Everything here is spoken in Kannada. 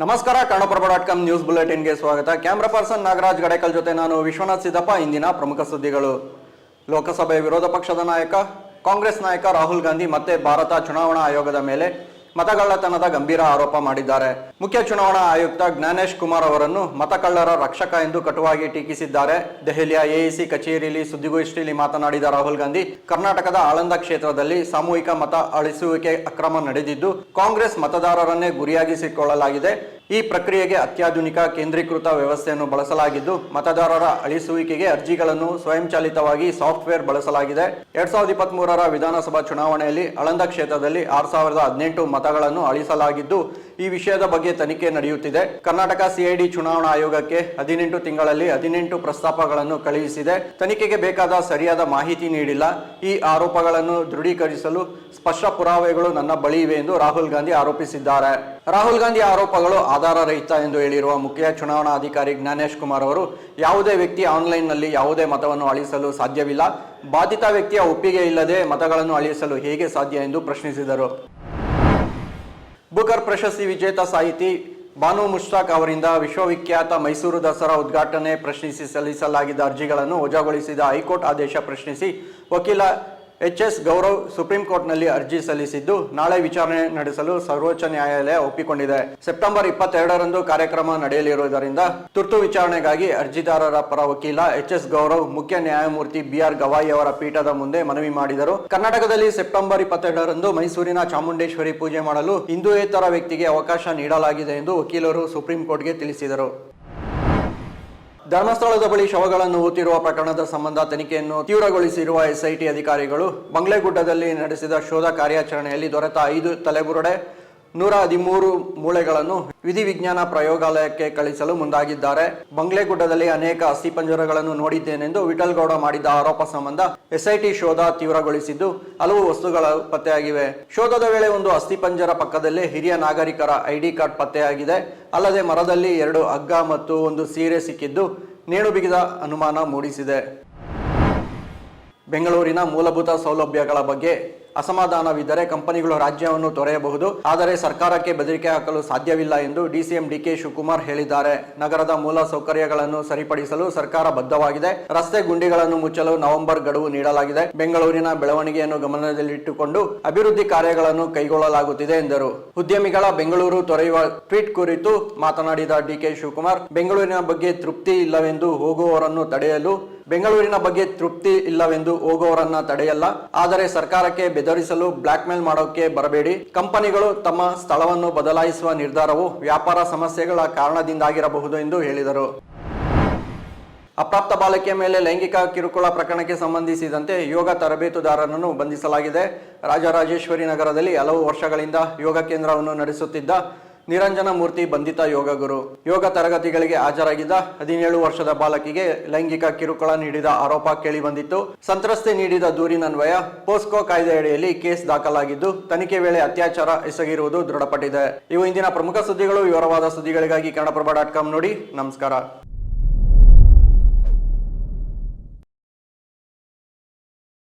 ನಮಸ್ಕಾರ ಕನ್ನಡಪ್ರಭ ಡಾಟ್ ಕಾಮ್ ನ್ಯೂಸ್ ಬುಲೆಟಿನ್ಗೆ ಸ್ವಾಗತ. ಕ್ಯಾಮ್ರಾ ಪರ್ಸನ್ ನಾಗರಾಜ್ ಗಡೇಕಲ್ ಜೊತೆ ನಾನು ವಿಶ್ವನಾಥ್ ಸಿದ್ದಪ್ಪ. ಇಂದಿನ ಪ್ರಮುಖ ಸುದ್ದಿಗಳು. ಲೋಕಸಭೆ ವಿರೋಧ ಪಕ್ಷದ ನಾಯಕ, ಕಾಂಗ್ರೆಸ್ ನಾಯಕ ರಾಹುಲ್ ಗಾಂಧಿ ಮತ್ತೆ ಭಾರತ ಚುನಾವಣಾ ಆಯೋಗದ ಮೇಲೆ ಮತಗಳ್ಳತನದ ಗಂಭೀರ ಆರೋಪ ಮಾಡಿದ್ದಾರೆ. ಮುಖ್ಯ ಚುನಾವಣಾ ಆಯುಕ್ತ ಜ್ಞಾನೇಶ್ ಕುಮಾರ್ ಅವರನ್ನು ಮತಕಳ್ಳರ ರಕ್ಷಕ ಎಂದು ಕಟುವಾಗಿ ಟೀಕಿಸಿದ್ದಾರೆ. ದೆಹಲಿಯ ಎಇಸಿ ಕಚೇರಿಯಲ್ಲಿ ಸುದ್ದಿಗೋಷ್ಠಿಯಲ್ಲಿ ಮಾತನಾಡಿದ ರಾಹುಲ್ ಗಾಂಧಿ, ಕರ್ನಾಟಕದ ಆಳಂದ ಕ್ಷೇತ್ರದಲ್ಲಿ ಸಾಮೂಹಿಕ ಮತ ಅಳಿಸುವಿಕೆ ಅಕ್ರಮ ನಡೆದಿದ್ದು, ಕಾಂಗ್ರೆಸ್ ಮತದಾರರನ್ನೇ ಗುರಿಯಾಗಿಸಿಕೊಳ್ಳಲಾಗಿದೆ. ಈ ಪ್ರಕ್ರಿಯೆಗೆ ಅತ್ಯಾಧುನಿಕ ಕೇಂದ್ರೀಕೃತ ವ್ಯವಸ್ಥೆಯನ್ನು ಬಳಸಲಾಗಿದ್ದು, ಮತದಾರರ ಅಳಿಸುವಿಕೆಗೆ ಅರ್ಜಿಗಳನ್ನು ಸ್ವಯಂಚಾಲಿತವಾಗಿ ಸಾಫ್ಟ್ವೇರ್ ಬಳಸಲಾಗಿದೆ. ಎರಡ್ ಸಾವಿರದ ಇಪ್ಪತ್ತ್ ಮೂರರ ವಿಧಾನಸಭಾ ಚುನಾವಣೆಯಲ್ಲಿ ಆಳಂದ ಕ್ಷೇತ್ರದಲ್ಲಿ ಆರ್ ಸಾವಿರದ ಹದಿನೆಂಟು ಮತಗಳನ್ನು ಅಳಿಸಲಾಗಿದ್ದು ಈ ವಿಷಯದ ಬಗ್ಗೆ ತನಿಖೆ ನಡೆಯುತ್ತಿದೆ. ಕರ್ನಾಟಕ ಸಿಐಡಿ ಚುನಾವಣಾ ಆಯೋಗಕ್ಕೆ ಹದಿನೆಂಟು ತಿಂಗಳಲ್ಲಿ ಹದಿನೆಂಟು ಪ್ರಸ್ತಾಪಗಳನ್ನು ಕಳುಹಿಸಿದೆ. ತನಿಖೆಗೆ ಬೇಕಾದ ಸರಿಯಾದ ಮಾಹಿತಿ ನೀಡಿಲ್ಲ. ಈ ಆರೋಪಗಳನ್ನು ದೃಢೀಕರಿಸಲು ಸ್ಪಷ್ಟ ಪುರಾವೆಗಳು ನನ್ನ ಬಳಿ ಇವೆ ಎಂದು ರಾಹುಲ್ ಗಾಂಧಿ ಆರೋಪಿಸಿದ್ದಾರೆ. ರಾಹುಲ್ ಗಾಂಧಿ ಆರೋಪಗಳು ಆಧಾರರಹಿತ ಎಂದು ಹೇಳಿರುವ ಮುಖ್ಯ ಚುನಾವಣಾ ಅಧಿಕಾರಿ ಜ್ಞಾನೇಶ್ ಕುಮಾರ್ ಅವರು, ಯಾವುದೇ ವ್ಯಕ್ತಿ ಆನ್ಲೈನ್ನಲ್ಲಿ ಯಾವುದೇ ಮತವನ್ನು ಅಳಿಸಲು ಸಾಧ್ಯವಿಲ್ಲ. ಬಾಧಿತ ವ್ಯಕ್ತಿಯ ಒಪ್ಪಿಗೆ ಇಲ್ಲದೆ ಮತಗಳನ್ನು ಅಳಿಸಲು ಹೇಗೆ ಸಾಧ್ಯ ಎಂದು ಪ್ರಶ್ನಿಸಿದರು. ಬುಕರ್ ಪ್ರಶಸ್ತಿ ವಿಜೇತ ಸಾಹಿತಿ ಬಾನು ಮುಷ್ತಾಕ್ ಅವರಿಂದ ವಿಶ್ವವಿಖ್ಯಾತ ಮೈಸೂರು ದಸರಾ ಉದ್ಘಾಟನೆ ಪ್ರಶ್ನಿಸಿ ಸಲ್ಲಿಸಲಾಗಿದ್ದ ಅರ್ಜಿಗಳನ್ನು ವಜಾಗೊಳಿಸಿದ ಹೈಕೋರ್ಟ್ ಆದೇಶ ಪ್ರಶ್ನಿಸಿ ವಕೀಲ ಎಚ್ ಎಸ್ ಗೌರವ್ ಸುಪ್ರೀಂ ಕೋರ್ಟ್ನಲ್ಲಿ ಅರ್ಜಿ ಸಲ್ಲಿಸಿದ್ದು ನಾಳೆ ವಿಚಾರಣೆ ನಡೆಸಲು ಸರ್ವೋಚ್ಚ ನ್ಯಾಯಾಲಯ ಒಪ್ಪಿಕೊಂಡಿದೆ. ಸೆಪ್ಟೆಂಬರ್ ಇಪ್ಪತ್ತೆರಡರಂದು ಕಾರ್ಯಕ್ರಮ ನಡೆಯಲಿರುವುದರಿಂದ ತುರ್ತು ವಿಚಾರಣೆಗಾಗಿ ಅರ್ಜಿದಾರರ ಪರ ವಕೀಲ ಎಚ್ ಎಸ್ ಗೌರವ್, ಮುಖ್ಯ ನ್ಯಾಯಮೂರ್ತಿ ಬಿಆರ್ ಗವಾಯಿ ಅವರ ಪೀಠದ ಮುಂದೆ ಮನವಿ ಮಾಡಿದರು. ಕರ್ನಾಟಕದಲ್ಲಿ ಸೆಪ್ಟೆಂಬರ್ ಇಪ್ಪತ್ತೆರಡರಂದು ಮೈಸೂರಿನ ಚಾಮುಂಡೇಶ್ವರಿ ಪೂಜೆ ಮಾಡಲು ಹಿಂದೂಯೇತರ ವ್ಯಕ್ತಿಗೆ ಅವಕಾಶ ನೀಡಲಾಗಿದೆ ಎಂದು ವಕೀಲರು ಸುಪ್ರೀಂ ಕೋರ್ಟ್ಗೆ ತಿಳಿಸಿದರು. ಧರ್ಮಸ್ಥಳದ ಬಳಿ ಶವಗಳನ್ನು ಊತಿರುವ ಪ್ರಕರಣದ ಸಂಬಂಧ ತನಿಖೆಯನ್ನು ತೀವ್ರಗೊಳಿಸಿರುವ ಎಸ್ಐಟಿ ಅಧಿಕಾರಿಗಳು ಬಂಗ್ಲೆಗುಡ್ಡದಲ್ಲಿ ನಡೆಸಿದ ಶೋಧ ಕಾರ್ಯಾಚರಣೆಯಲ್ಲಿ ದೊರೆತ ಐದು ತಲೆಬುರುಡೆ ನೂರ ಹದಿಮೂರು ಮೂಳೆಗಳನ್ನು ವಿಧಿವಿಜ್ಞಾನ ಪ್ರಯೋಗಾಲಯಕ್ಕೆ ಕಳಿಸಲು ಮುಂದಾಗಿದ್ದಾರೆ. ಬಂಗ್ಲೆಗುಡ್ಡದಲ್ಲಿ ಅನೇಕ ಅಸ್ಥಿಪಂಜರಗಳನ್ನು ನೋಡಿದ್ದೇನೆಂದು ವಿಠಲ್ಗೌಡ ಮಾಡಿದ್ದ ಆರೋಪ ಸಂಬಂಧ ಎಸ್ಐಟಿ ಶೋಧ ತೀವ್ರಗೊಳಿಸಿದ್ದು, ಹಲವು ವಸ್ತುಗಳು ಪತ್ತೆಯಾಗಿವೆ. ಶೋಧದ ವೇಳೆ ಒಂದು ಅಸ್ಥಿಪಂಜರ ಪಕ್ಕದಲ್ಲೇ ಹಿರಿಯ ನಾಗರಿಕರ ಐಡಿ ಕಾರ್ಡ್ ಪತ್ತೆಯಾಗಿದೆ. ಅಲ್ಲದೆ ಮರದಲ್ಲಿ ಎರಡು ಹಗ್ಗ ಮತ್ತು ಒಂದು ಸೀರೆ ಸಿಕ್ಕಿದ್ದು ನೇಣು ಬಿಗಿದ ಅನುಮಾನ ಮೂಡಿಸಿದೆ. ಬೆಂಗಳೂರಿನ ಮೂಲಭೂತ ಸೌಲಭ್ಯಗಳ ಬಗ್ಗೆ ಅಸಮಾಧಾನವಿದ್ದರೆ ಕಂಪನಿಗಳು ರಾಜ್ಯವನ್ನು ತೊರೆಯಬಹುದು. ಆದರೆ ಸರ್ಕಾರಕ್ಕೆ ಬೆದರಿಕೆ ಹಾಕಲು ಸಾಧ್ಯವಿಲ್ಲ ಎಂದು ಡಿಸಿಎಂ ಡಿಕೆ ಶಿವಕುಮಾರ್ ಹೇಳಿದ್ದಾರೆ. ನಗರದ ಮೂಲ ಸೌಕರ್ಯಗಳನ್ನು ಸರಿಪಡಿಸಲು ಸರ್ಕಾರ ಬದ್ಧವಾಗಿದೆ. ರಸ್ತೆ ಗುಂಡಿಗಳನ್ನು ಮುಚ್ಚಲು ನವೆಂಬರ್ ಗಡುವು ನೀಡಲಾಗಿದೆ. ಬೆಂಗಳೂರಿನ ಬೆಳವಣಿಗೆಯನ್ನು ಗಮನದಲ್ಲಿಟ್ಟುಕೊಂಡು ಅಭಿವೃದ್ಧಿ ಕಾರ್ಯಗಳನ್ನು ಕೈಗೊಳ್ಳಲಾಗುತ್ತಿದೆ ಎಂದರು. ಉದ್ಯಮಿಗಳ ಬೆಂಗಳೂರು ತೊರೆಯುವ ಟ್ವೀಟ್ ಕುರಿತು ಮಾತನಾಡಿದ ಡಿಕೆ ಶಿವಕುಮಾರ್, ಬೆಂಗಳೂರಿನ ಬಗ್ಗೆ ತೃಪ್ತಿ ಇಲ್ಲವೆಂದು ಹೋಗುವವರನ್ನು ತಡೆಯಲು ಬೆಂಗಳೂರಿನ ಬಗ್ಗೆ ತೃಪ್ತಿ ಇಲ್ಲವೆಂದು ಹೋಗುವವರನ್ನ ತಡೆಯಲ್ಲ. ಆದರೆ ಸರ್ಕಾರಕ್ಕೆ ಬೆದರಿಸಲು ಬ್ಲಾಕ್ ಮೇಲ್ ಮಾಡೋಕೆ ಬರಬೇಡಿ. ಕಂಪನಿಗಳು ತಮ್ಮ ಸ್ಥಳವನ್ನು ಬದಲಾಯಿಸುವ ನಿರ್ಧಾರವು ವ್ಯಾಪಾರ ಸಮಸ್ಯೆಗಳ ಕಾರಣದಿಂದಾಗಿರಬಹುದು ಎಂದು ಹೇಳಿದರು. ಅಪ್ರಾಪ್ತ ಬಾಲಕಿಯ ಮೇಲೆ ಲೈಂಗಿಕ ಕಿರುಕುಳ ಪ್ರಕರಣಕ್ಕೆ ಸಂಬಂಧಿಸಿದಂತೆ ಯೋಗ ತರಬೇತುದಾರರನ್ನು ಬಂಧಿಸಲಾಗಿದೆ. ರಾಜರಾಜೇಶ್ವರಿ ನಗರದಲ್ಲಿ ಹಲವು ವರ್ಷಗಳಿಂದ ಯೋಗ ಕೇಂದ್ರವನ್ನು ನಡೆಸುತ್ತಿದ್ದ ನಿರಂಜನ ಮೂರ್ತಿ ಬಂಧಿತ ಯೋಗ ಗುರು. ಯೋಗ ತರಗತಿಗಳಿಗೆ ಹಾಜರಾಗಿದ್ದ ಹದಿನೇಳು ವರ್ಷದ ಬಾಲಕಿಗೆ ಲೈಂಗಿಕ ಕಿರುಕುಳ ನೀಡಿದ ಆರೋಪ ಕೇಳಿಬಂದಿತ್ತು. ಸಂತ್ರಸ್ತೆ ನೀಡಿದ ದೂರಿನನ್ವಯ ಪೋಸ್ಕೋ ಕಾಯ್ದೆಯಡಿಯಲ್ಲಿ ಕೇಸ್ ದಾಖಲಾಗಿದ್ದು, ತನಿಖೆ ವೇಳೆ ಅತ್ಯಾಚಾರ ಎಸಗಿರುವುದು ದೃಢಪಟ್ಟಿದೆ. ಇವು ಇಂದಿನ ಪ್ರಮುಖ ಸುದ್ದಿಗಳು. ವಿವರವಾದ ಸುದ್ದಿಗಳಿಗಾಗಿ ಕನ್ನಡಪ್ರಭ ಡಾಟ್ ಕಾಮ್ ನೋಡಿ. ನಮಸ್ಕಾರ.